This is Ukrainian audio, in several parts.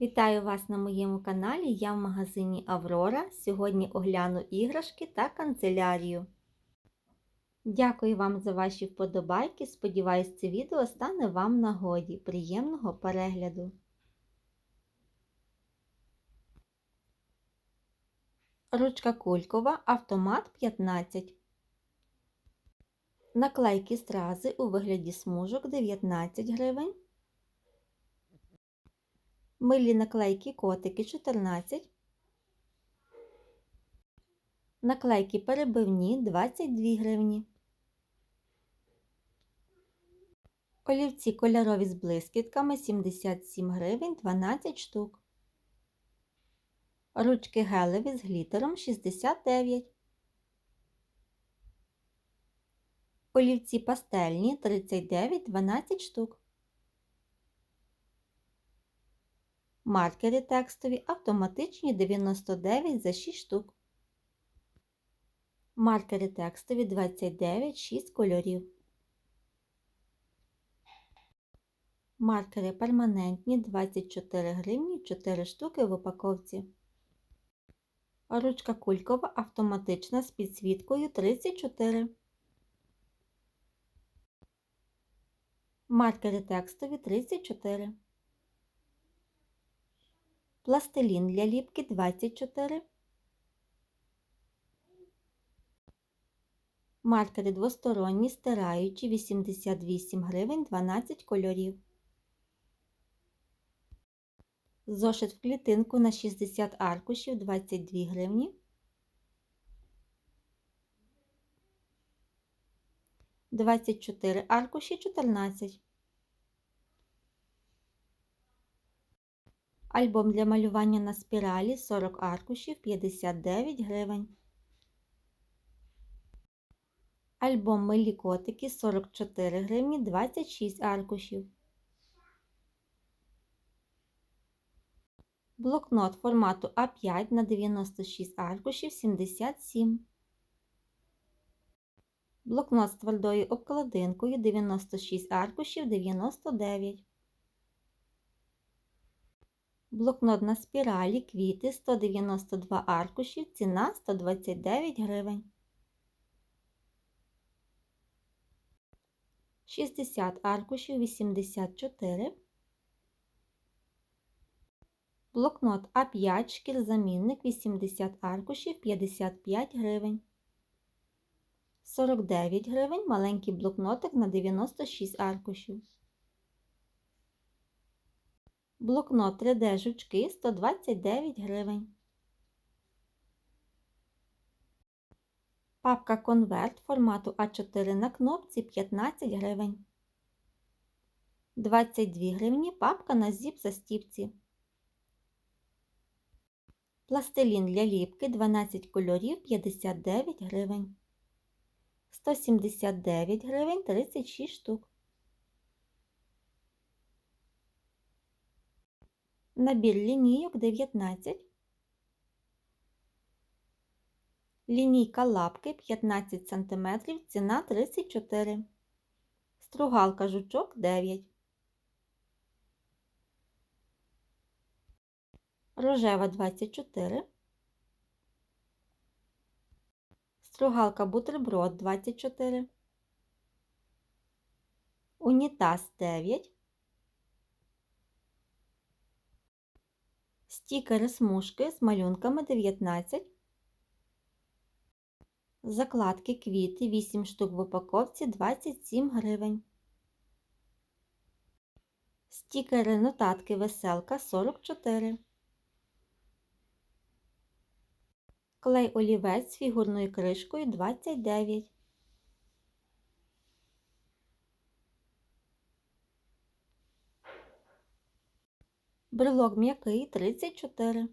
Вітаю вас на моєму каналі. Я в магазині Аврора. Сьогодні огляну іграшки та канцелярію. Дякую вам за ваші вподобайки. Сподіваюсь, це відео стане вам нагоді. Приємного перегляду! Ручка кулькова, автомат 15. Наклейки стрази у вигляді смужок 19 гривень. Милі наклейки котики 14. Наклейки перебивні 22 гривні. Олівці кольорові з блискітками 77 гривень 12 штук. Ручки гелеві з глітером 69. Олівці пастельні 39 12 штук. Маркери текстові автоматичні 99 за 6 штук. Маркери текстові 29 6 кольорів. Маркери перманентні 24 гривні 4 штуки в упаковці. Ручка кулькова автоматична з підсвіткою 34. Маркери текстові 34. Пластилін для ліпки 24. Маркери двосторонні стираючі 88 гривень 12 кольорів. Зошит в клітинку на 60 аркушів 22 гривні. Двадцять чотири аркуші 14. Альбом для малювання на спіралі 40 аркушів 59 гривень. Альбом милі котики 44 гривні 26 аркушів. Блокнот формату А5 на 96 аркушів 77. Блокнот з твердою обкладинкою 96 аркушів 99. Блокнот на спіралі квіти 192 аркушів, ціна 129 гривень. 60 аркушів 84. Блокнот А5 шкірзамінник 80 аркушів 55 гривень. 49 гривень маленький блокнотик на 96 аркушів. Блокнот 3D жучки 129 гривень. Папка конверт формату А4 на кнопці 15 гривень. 22 гривні папка на зіп застіпці. Пластилін для ліпки 12 кольорів 59 гривень. 179 гривень 36 штук. Набір лінійок 19. Лінійка лапки 15 см, ціна 34 Стругалка жучок 9 Рожева 24 Стругалка бутерброд 24 Унітаз 9 Стікери смужки з малюнками 19 Закладки квіти 8 штук в упаковці 27 гривень. Стікери нотатки веселка 44. Клей олівець з фігурною кришкою 29. Брелок м'який 34.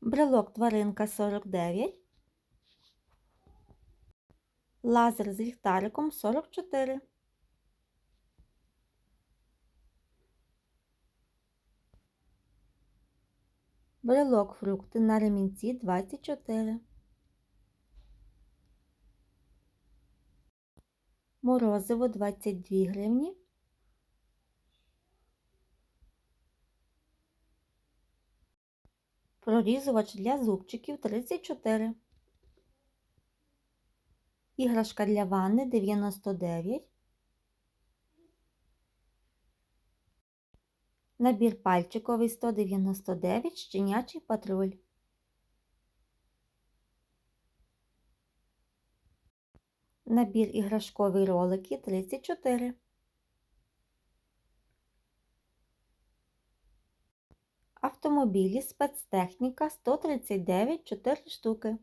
Брелок тваринка 49. Лазер з ліхтариком 44. Брелок фрукти на ремінці 24. Морозиво 22 гривні. Прорізувач для зубчиків 34. Іграшка для ванни 99. Набір пальчиковий 199, щенячий патруль. Набір іграшковий ролики 34. Автомобілі спецтехніка 139 4 штуки.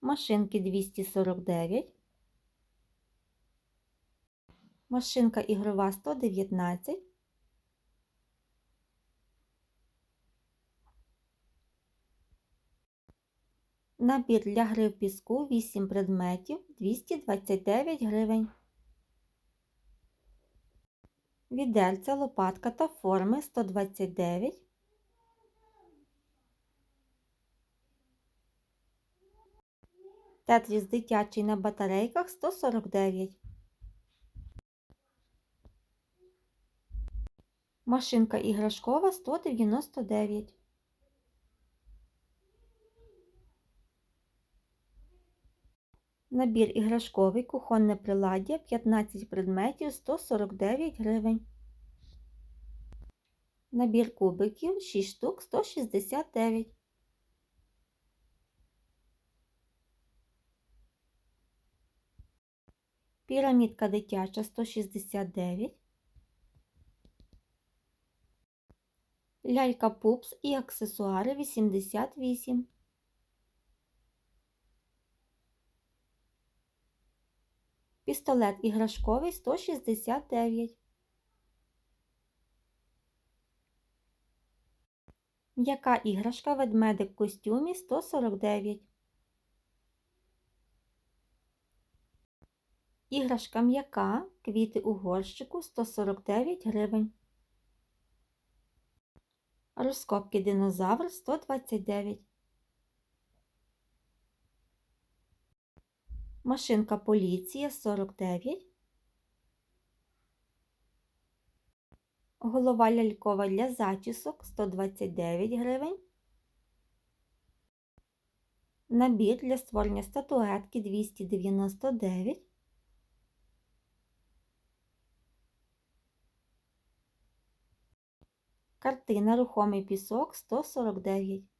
Машинки 249. Машинка ігрова 119. Набір для гри в піску 8 предметів 229 гривень. Відерця, лопатка та форми 129. Тетріс дитячий на батарейках 149. Машинка іграшкова 199. Набір іграшковий кухонне приладдя 15 предметів 149 гривень. Набір кубиків 6 штук 169. Пірамідка дитяча 169. Лялька пупс і аксесуари 88. Пістолет іграшковий 169. М'яка іграшка ведмедик в костюмі 149. Іграшка м'яка, квіти у горщику 149 гривень. Розкопки динозавр 129. Машинка поліція 49. Голова лялькова для зачісок 129 гривень. Набір для створення статуетки 299. Картина Рухомий пісок 149.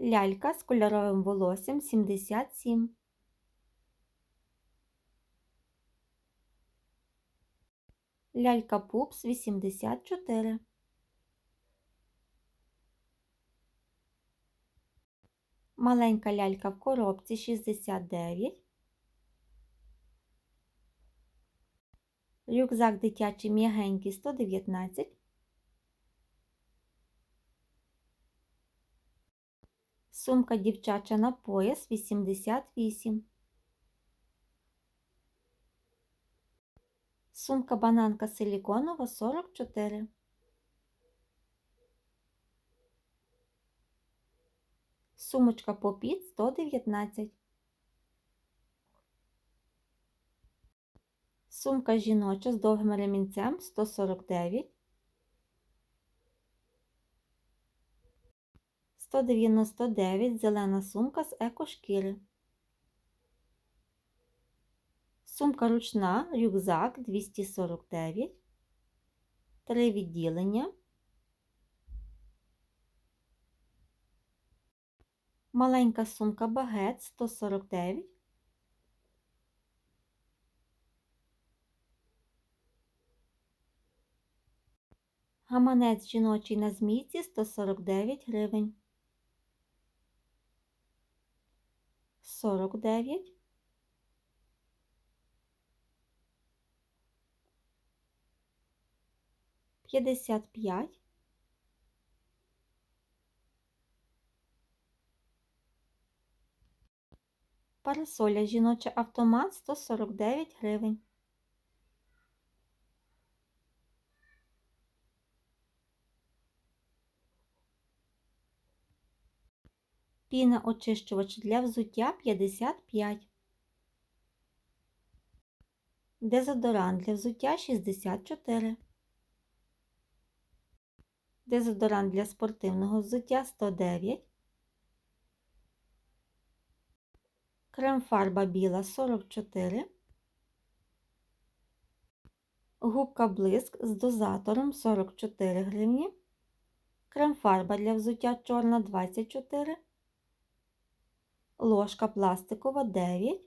Лялька з кольоровим волоссям 77. Лялька пупс 84. Маленька лялька в коробці 69. Рюкзак дитячий м'ягенький 119. Сумка дівчача на пояс 88. Сумка бананка силіконова 44. Сумочка попіт 119. Сумка жіноча з довгим ремінцем 149. 199 зелена сумка з екошкіри. Сумка ручна, рюкзак 249. Три відділення. Маленька сумка багет 149. Гаманець жіночий на змійці 149 гривень. 49. П'ятдесят п'ять. Парасоля жіноча автомат 149 гривень. Піна очищувач для взуття 55. Дезодорант для взуття 64. Дезодорант для спортивного взуття 109. Крем-фарба біла 44. Губка блиск з дозатором 44 гривні. Крем-фарба для взуття чорна 24. Ложка пластикова 9.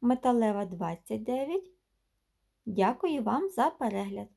Металева 29. Дякую вам за перегляд!